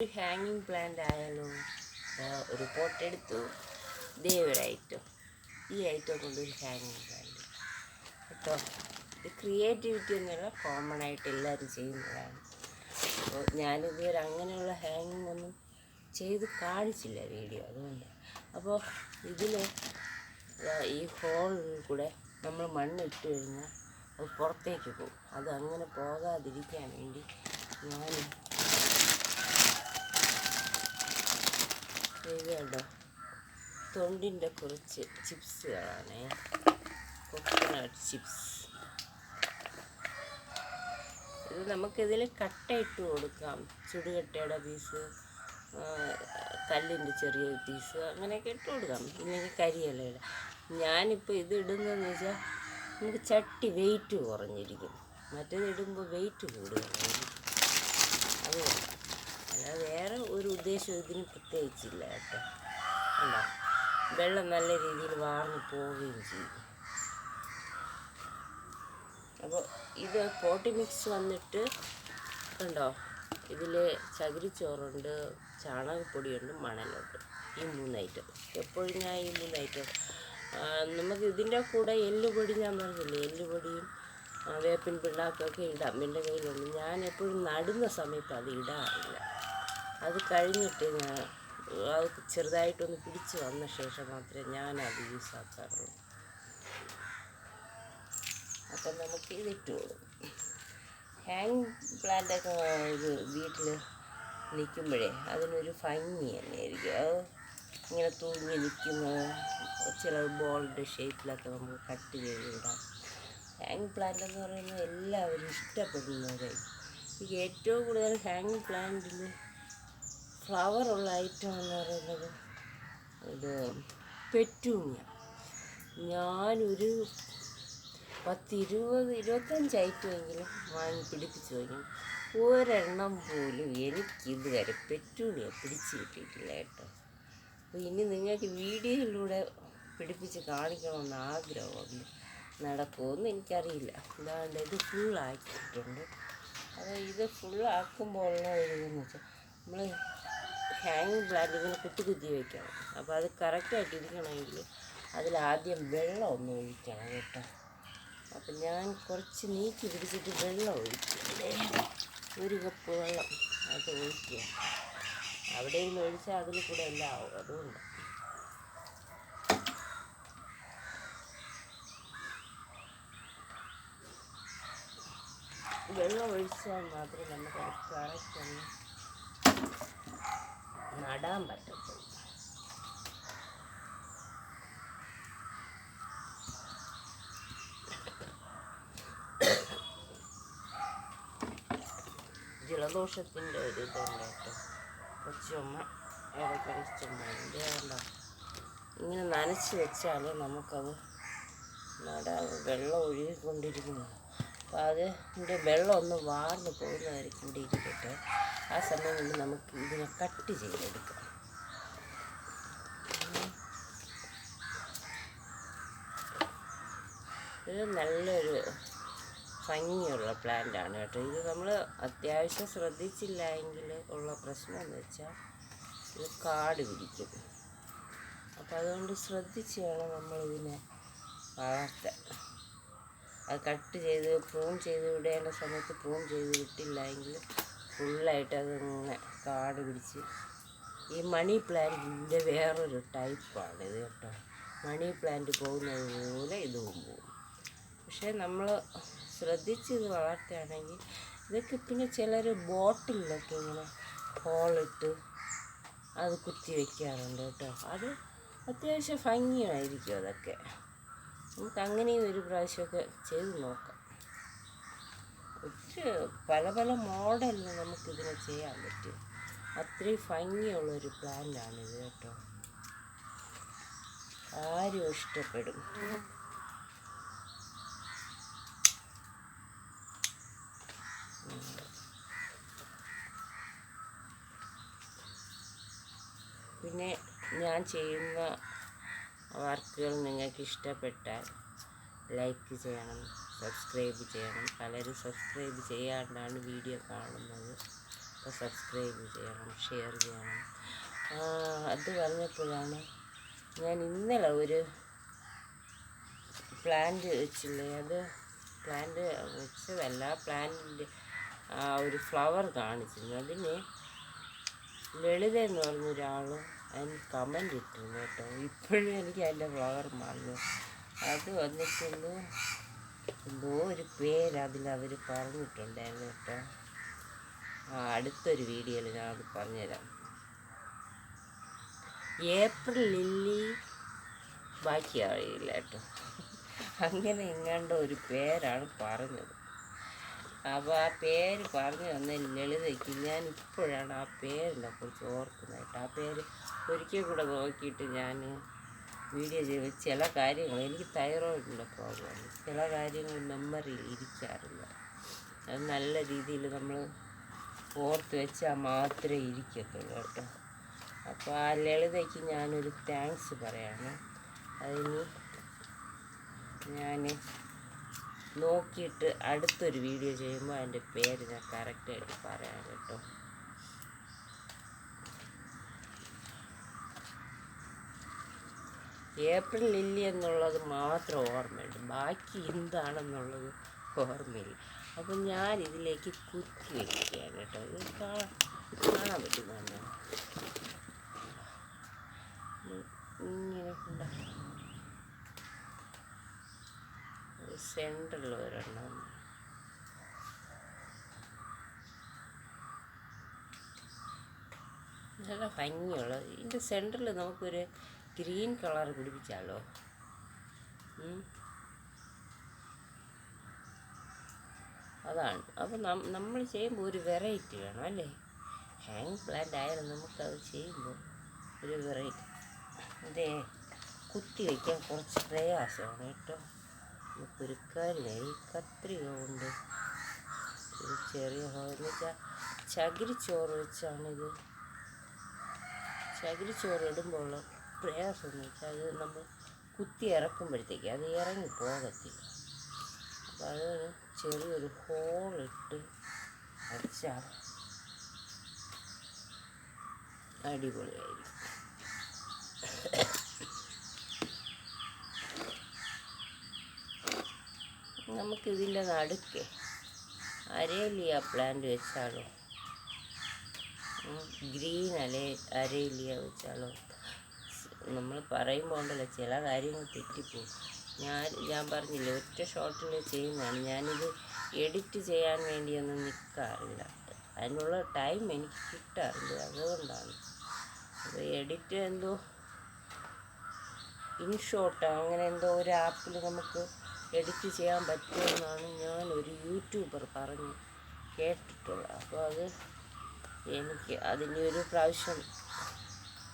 ഒരു ഹാങ്ങിങ് പ്ലാന്റ് ആയാലോ ഒരു പോട്ട് എടുത്തു. ഒരു ഐറ്റം ഈ ഐറ്റം കൊണ്ട് ഒരു ഹാങ്ങിങ് പ്ലാന്റ് കേട്ടോ? ഇത് ക്രിയേറ്റിവിറ്റി എന്നുള്ള കോമൺ ആയിട്ട് എല്ലാവരും ചെയ്യുന്നതാണ്. അപ്പോൾ ഞാനിതുവരെ അങ്ങനെയുള്ള ഹാങ്ങിങ് ഒന്നും ചെയ്ത് കാണിച്ചില്ല വീഡിയോ അതുകൊണ്ട്. അപ്പോൾ ഇതിൽ ഈ ഹോളിൽ കൂടെ നമ്മൾ മണ്ണിട്ട് കഴിഞ്ഞാൽ അത് പുറത്തേക്ക് പോകും. അത് അങ്ങനെ പോകാതിരിക്കാൻ വേണ്ടി ഞാൻ ഇത് തൊണ്ടിന്റെ കുറച്ച് ചിപ്സുകളാണ്. കൊക്കനട്ട് ചിപ്സ് ഇത് നമുക്കിതിൽ കട്ടയിട്ട് കൊടുക്കാം. ചുടുകട്ടയുടെ പീസ് കല്ലിന്റെ ചെറിയ പീസ് അങ്ങനെയൊക്കെ ഇട്ട് കൊടുക്കാം. ഇല്ലെങ്കിൽ കരിയിലയില ഞാനിപ്പോൾ ഇത് ഇടുന്നതെന്ന് വെച്ചാൽ നമുക്ക് ചട്ടി വെയിറ്റ് കുറഞ്ഞിരിക്കും. മറ്റേത് ഇടുമ്പോൾ വെയിറ്റ് കൂടുതലായിരിക്കും ഒരു ഉദ്ദേശം ഇതിന് പ്രത്യേകിച്ചില്ല കേട്ടോ. ഉണ്ടോ വെള്ളം നല്ല രീതിയിൽ വാർന്നു പോവുകയും ചെയ്യും അപ്പോൾ ഇത് പോട്ടി മിക്സ് വന്നിട്ട് കണ്ടോ? ഇതിൽ ചകിരിച്ചോറുണ്ട് ചാണകപ്പൊടിയുണ്ട് മണലുണ്ട്. ഈ മൂന്ന് ഐറ്റം. എപ്പോഴും ഞാൻ ഈ മൂന്ന് ഐറ്റം. നമുക്ക് ഇതിന്റെ കൂടെ എല്ലുപൊടി ഞാൻ പറഞ്ഞില്ലേ? എല്ലുപൊടിയും വേപ്പിൻ പിണ്ണാക്കൊക്കെ ഇടാം. എന്റെ കയ്യിലുണ്ട്. ഞാൻ എപ്പോഴും നടുന്ന സമയത്ത് അത് ഇടാറില്ല. അത് കഴിഞ്ഞിട്ട് ഞാൻ അത് ചെറുതായിട്ടൊന്ന് പിടിച്ച് വന്ന ശേഷം മാത്രമേ ഞാൻ അത് യൂസ് ആക്കാറുള്ളൂ. അപ്പം നമുക്ക് ഇതിട്ട് കൊടുക്കും. ഹാങ് പ്ലാന്റൊക്കെ ഇത് വീട്ടിൽ നിൽക്കുമ്പോഴേ അതിനൊരു ഭംഗി തന്നെയായിരിക്കും. അത് ഇങ്ങനെ തൂങ്ങി നിൽക്കുന്നത് ചില ബോൾഡ് ഷേപ്പിലൊക്കെ നമുക്ക് കട്ട് ചെയ്തിടാം. ഹാങ് പ്ലാന്റ് എന്ന് പറയുന്നത് എല്ലാവരും ഇഷ്ടപ്പെടുന്നവരായി ഏറ്റവും കൂടുതൽ ഹാങ് പ്ലാന്റിൽ ഫ്ലവറുള്ള ഐറ്റം എന്ന് പറയുന്നത് ഇത് പെറ്റൂണിയ. ഞാനൊരു പത്തിരുപത് ഇരുപത്തഞ്ച് ഐറ്റമെങ്കിലും വാങ്ങി പിടിപ്പിച്ചു കഴിഞ്ഞു ഒരെണ്ണം പോലും എനിക്കിതുവരെ പെറ്റൂണിയ പിടിച്ച് കിട്ടിയിട്ടില്ല കേട്ടോ. അപ്പോൾ ഇനി നിങ്ങൾക്ക് വീഡിയോയിലൂടെ പിടിപ്പിച്ച് കാണിക്കണമെന്ന് ആഗ്രഹമുണ്ട്. നടക്കുമെന്ന് എനിക്കറിയില്ല. ഇതാണ്ട് ഇത് ഫുള്ളാക്കിയിട്ടുണ്ട് അപ്പോൾ ഇത് ഫുള്ളാക്കുമ്പോൾ ഉള്ള ഒരു ഇതെന്ന് വെച്ചാൽ നമ്മൾ ഹാങ്ങിങ് ബ്ലാക്ക് ഇങ്ങനെ കുത്തി കുത്തി വയ്ക്കണം അപ്പോൾ അത് കറക്റ്റായിട്ട് ഇരിക്കണമെങ്കിൽ അതിലാദ്യം വെള്ളം ഒന്ന് ഒഴിക്കണം കേട്ടോ. അപ്പം ഞാൻ കുറച്ച് നീക്കി പിടിച്ചിട്ട് വെള്ളം ഒഴിക്കും. ഒരു കപ്പ് വെള്ളം അത് ഒഴിക്കുക അവിടെ നിന്ന് ഒഴിച്ചാൽ അതിൽ കൂടെ എല്ലാം ആവും. അതുകൊണ്ട്. വെള്ളം ഒഴിച്ചാൽ മാത്രമേ നമുക്ക് കറക്റ്റ് നടാൻ പറ്റത്തുള്ളൂ ജലദോഷത്തിന്റെ ഒരു ഇതുണ്ട് ചുമ ഇത് ഇങ്ങനെ നനച്ച് വെച്ചാൽ നമുക്കത് നടാൻ വെള്ളം ഒഴുകിക്കൊണ്ടിരിക്കുന്നു. അപ്പോൾ അതിന്റെ വെള്ളം ഒന്ന് വാർന്ന് കൂടി ഇരിക്കട്ടെ. ആ സമയം കൊണ്ട് നമുക്ക് ഇതിനെ കട്ട് ചെയ്തെടുക്കാം. ഇത് നല്ലൊരു ഭംഗിയുള്ള പ്ലാന്റാണ് കേട്ടോ. ഇത് നമ്മൾ അത്യാവശ്യം ശ്രദ്ധിച്ചില്ല എങ്കിൽ ഉള്ള പ്രശ്നം എന്ന് വെച്ചാൽ ഇത് കാട് പിടിക്കും. അപ്പോൾ അതുകൊണ്ട് ശ്രദ്ധിച്ച് വേണം നമ്മളിതിനെ വളർത്താൻ. അത് കട്ട് ചെയ്ത് പ്രൂൺ ചെയ്ത് വിടേണ്ട സമയത്ത് പ്രൂൺ ചെയ്ത് വിട്ടില്ല എങ്കിൽ ഫുള്ളായിട്ട് അതിങ്ങനെ കാട് പിടിച്ച്. ഈ മണി പ്ലാന്റിന്റെ വേറൊരു ടൈപ്പാണ് ഇത് കേട്ടോ. മണി പ്ലാന്റ് പോകുന്നത് പോലെ ഇതും പോകും. പക്ഷേ നമ്മൾ ശ്രദ്ധിച്ച് ഇത് വളർത്തുകയാണെങ്കിൽ ഇതൊക്കെ പിന്നെ ചിലർ ബോട്ടിലൊക്കെ ഇങ്ങനെ ഹോളിട്ട് അത് കുത്തി വയ്ക്കാറുണ്ട് കേട്ടോ. അത് അത്യാവശ്യം ഭംഗിയായിരിക്കും അതൊക്കെ. നമുക്ക് അങ്ങനെയും ഒരു പ്രാവശ്യമൊക്കെ ചെയ്ത് നോക്കാം. ഒത്തിരി പല പല മോഡലിൽ നമുക്കിതിനെ ചെയ്യാൻ പറ്റും. അത്രയും ഭംഗിയുള്ളൊരു പ്ലാന്റാണിത് കേട്ടോ. ആരും ഇഷ്ടപ്പെടും. പിന്നെ ഞാൻ ചെയ്യുന്ന വർക്കുകൾ നിങ്ങൾക്ക് ഇഷ്ടപ്പെട്ടാൽ ലൈക്ക് ചെയ്യണം സബ്സ്ക്രൈബ് ചെയ്യണം. പലരും സബ്സ്ക്രൈബ് ചെയ്യാണ്ടാണ് വീഡിയോ കാണുന്നത്. അപ്പോൾ സബ്സ്ക്രൈബ് ചെയ്യണം ഷെയർ ചെയ്യണം. അത് പറഞ്ഞപ്പോഴാണ് ഞാൻ ഇന്നലെ ഒരു പ്ലാന്റ് വെച്ചില്ലേ അത് പ്ലാന്റ് വെച്ചതല്ല പ്ലാന്റിന്റെ ഒരു ഫ്ലവർ കാണിച്ചിരുന്നു. അതിന് ലളിത എന്ന് പറഞ്ഞൊരാൾ അതിന് കമന്റ് ഇട്ടിരുന്നു കേട്ടോ ഇപ്പോഴും എനിക്ക് അതിന്റെ ഫ്ലവർ മറന്നു അത് വന്നിട്ടുണ്ട് എന്തോ ഒരു പേര് അതിൽ അവർ പറഞ്ഞിട്ടുണ്ടായിരുന്നു കേട്ടോ. ആ അടുത്തൊരു വീഡിയോയിൽ ഞാൻ അത് പറഞ്ഞുതരാം. ഏപ്രിൽ ലില്ലി ബാക്കി അറിയില്ല കേട്ടോ. അങ്ങനെ എങ്ങാണ്ട് ഒരു പേരാണ് പറഞ്ഞത്. അപ്പോൾ ആ പേര് പറഞ്ഞു തന്ന ലളിതയ്ക്ക് ഞാൻ ഇപ്പോഴാണ് ആ പേരിനെ കുറിച്ച് ഓർക്കുന്നത് ആ പേര് ഒരിക്കൽ കൂടെ നോക്കിയിട്ട് ഞാൻ വീഡിയോ ചെയ്ത് ചില കാര്യങ്ങൾ എനിക്ക് തൈറോയിഡിന്റെ പ്രോബ്ലമാണ് ചില കാര്യങ്ങൾ മെമ്മറിയിൽ ഇരിക്കാറില്ല. അത് നല്ല രീതിയിൽ നമ്മൾ ഓർത്ത് വെച്ചാൽ മാത്രമേ ഇരിക്കത്തുള്ളൂ കേട്ടോ. അപ്പോൾ ആ ലളിതയ്ക്ക് ഞാനൊരു താങ്ക്സ് പറയാണ്. അതിന് ഞാൻ നോക്കിയിട്ട് അടുത്തൊരു വീഡിയോ ചെയ്യുമ്പോൾ അതിന്റെ പേര് ഞാൻ കറക്റ്റായിട്ട് പറയാം കേട്ടോ. ഏപ്രിൽ ലില്ലി എന്നുള്ളത് മാത്രം ഓർമ്മയുണ്ട്. ബാക്കി എന്താണെന്നുള്ളത് ഓർമ്മയില്ല. അപ്പം ഞാൻ ഇതിലേക്ക് കുത്തി വയ്ക്കുകയാണ് കേട്ടോ. ഇത് കാണാൻ പറ്റുന്നതാണ് ഇങ്ങനെ സെന്ററിൽ ഒരെണ്ണം നല്ല ഭംഗിയുള്ള ഇതിന്റെ സെന്ററിൽ നമുക്കൊരു ഗ്രീൻ കളർ പിടിപ്പിച്ചാലോ? അതാണ്. അപ്പോൾ നമ്മൾ ചെയ്യുമ്പോൾ ഒരു വെറൈറ്റി വേണം അല്ലേ? ഹാങ് പ്ലാന്റ് ആയാലും നമുക്കത് ചെയ്യുമ്പോൾ ഒരു വെറൈറ്റി. അതെ കുത്തി വയ്ക്കാൻ കുറച്ച് പ്രയാസമാണ് കേട്ടോ. കാര്യം ഈ കത്രിക കൊണ്ട് ചെറിയ എന്ന് വെച്ചാൽ ചകിരിച്ചോറ് വെച്ചാണിത്. ചകിരിച്ചോറ് ഇടുമ്പോൾ പ്രയാസം എന്ന് വെച്ചാൽ അത് നമ്മൾ കുത്തി ഇറക്കുമ്പോഴത്തേക്ക് അത് ഇറങ്ങി പോകത്തില്ല. അപ്പോൾ അത് ചെറിയൊരു ഹോളിട്ട് അടിച്ചാൽ അടിപൊളിയായിരിക്കും. നമുക്കിതിന്റെ നടുക്ക് അരേലിയ പ്ലാന്റ് വെച്ചാലോ. ഗ്രീൻ അലേ അരേലിയ വെച്ചാലോ. നമ്മൾ പറയുമ്പോൾ ഉണ്ടല്ലോ ചില കാര്യങ്ങൾ തെറ്റിപ്പോകും ഞാൻ ഞാൻ പറഞ്ഞില്ലേ ഒറ്റ ഷോട്ടിൽ ചെയ്യുന്നതാണ്. ഞാനിത് എഡിറ്റ് ചെയ്യാൻ വേണ്ടിയൊന്നും നിൽക്കാറില്ല അതിനുള്ള ടൈം എനിക്ക് കിട്ടാറില്ല. അതുകൊണ്ടാണ്. അപ്പോൾ എഡിറ്റ് എന്തോ ഇൻഷോട്ടോ അങ്ങനെ എന്തോ ഒരു ആപ്പിൽ നമുക്ക് എഡിറ്റ് ചെയ്യാൻ പറ്റുമെന്നാണ് ഞാൻ ഒരു യൂട്യൂബർ പറഞ്ഞു. കേട്ടിട്ടുള്ളത് അപ്പോൾ അത് എനിക്ക് അതിന്റെ ഒരു പ്രാവശ്യം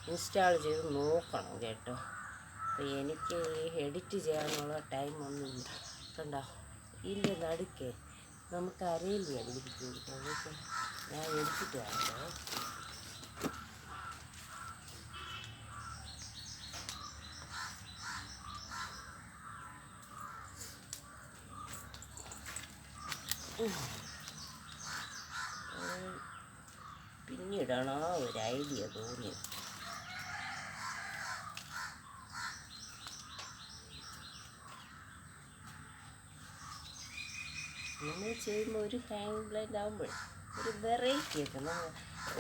ഇൻസ്റ്റാൾ ചെയ്ത് നോക്കണം കേട്ടോ. അപ്പോൾ എനിക്ക് എഡിറ്റ് ചെയ്യാനുള്ള ടൈമൊന്നുമില്ല. കണ്ടോ? ഇതിന്റെ നടുക്ക്. നമുക്ക് അറിയില്ല അതൊക്കെ ഞാൻ എഡിറ്റ് വരാം ആ ഒരു ഐഡിയ തോന്നിയത് നമ്മൾ ചെയ്യുമ്പോൾ ഒരു ഹാങ് ബ്ലൈൻഡ് ആകുമ്പോൾ ഒരു വെറൈറ്റി ഒക്കെ നമ്മൾ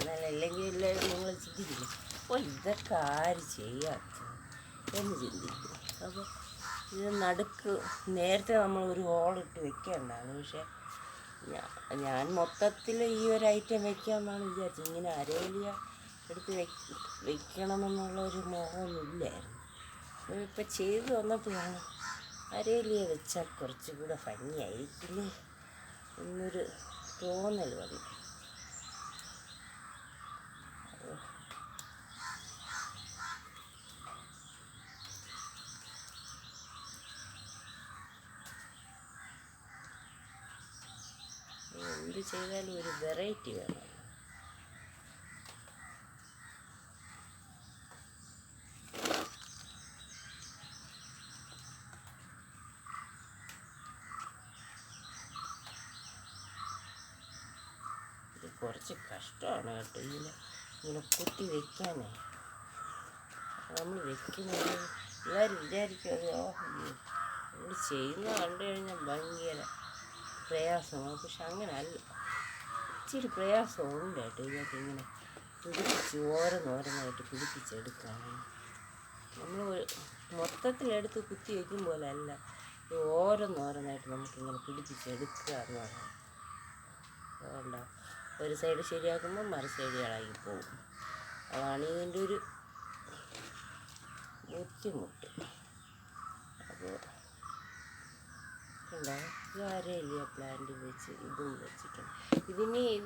എന്നാൽ അല്ലെങ്കിൽ എല്ലാവരും നിങ്ങൾ ചിന്തിക്കില്ല? അപ്പോൾ ഇതൊക്കെ ആര് ചെയ്യാത്ത എന്ന് ചിന്തിക്കും. അപ്പോൾ ഇത് നടുക്ക് നേരത്തെ നമ്മൾ ഒരു ഹോളിട്ട് വെക്കേണ്ടതാണ്. പക്ഷേ ഞാൻ മൊത്തത്തിൽ ഈ ഒരു ഐറ്റം വെക്കാമെന്നാണ് വിചാരിച്ചത്. ഇങ്ങനെ അരേലിയ എടുത്ത് വെക്ക് വെക്കണമെന്നുള്ള ഒരു മോഹമൊന്നുമില്ലായിരുന്നു അപ്പോൾ ഇപ്പം ചെയ്തു വന്നപ്പോഴാണ് അരേലിയ വെച്ചാൽ കുറച്ചുകൂടെ ഭംഗിയായിരിക്കില്ലേ? എന്നൊരു തോന്നൽ വന്നു എന്ത് ചെയ്താലും ഒരു വെറൈറ്റി വേണം. കുറച്ച് കഷ്ടമാണ് കേട്ടോ. ഇങ്ങനെ ഇങ്ങനെ കുത്തി വെക്കാനേ. നമ്മൾ വെക്കുന്നത് എല്ലാവരും വിചാരിക്കും അത് നമ്മൾ ചെയ്യുന്ന കണ്ടു കഴിഞ്ഞാൽ ഭയങ്കര പ്രയാസമാണ്. പക്ഷെ അങ്ങനെ അല്ല. ഇച്ചിരി പ്രയാസമുണ്ട് കേട്ടോ ഇതൊക്കെ ഇങ്ങനെ പിടിപ്പിച്ച് ഓരോന്നോരോന്നായിട്ട് പിടിപ്പിച്ചെടുക്കാൻ നമ്മൾ മൊത്തത്തിലെടുത്ത് കുത്തി വയ്ക്കും പോലെ അല്ല ഓരോന്നോരോന്നായിട്ട് നമുക്കിങ്ങനെ പിടിപ്പിച്ചെടുക്കുക എന്ന് പറയുന്നത് അതുകൊണ്ടാ ഒരു സൈഡ് ശരിയാക്കുമ്പോൾ മറു സൈഡ് ഇളകി പോകും അതാണ് ഇതിന്റെ ഒരു ബുദ്ധിമുട്ട്. അപ്പോൾ ഉണ്ടാവും ഈ അരയില്ല പ്ലാന്റ് വെച്ച് ഇതും വെച്ചിട്ടുണ്ട്. ഇതിന്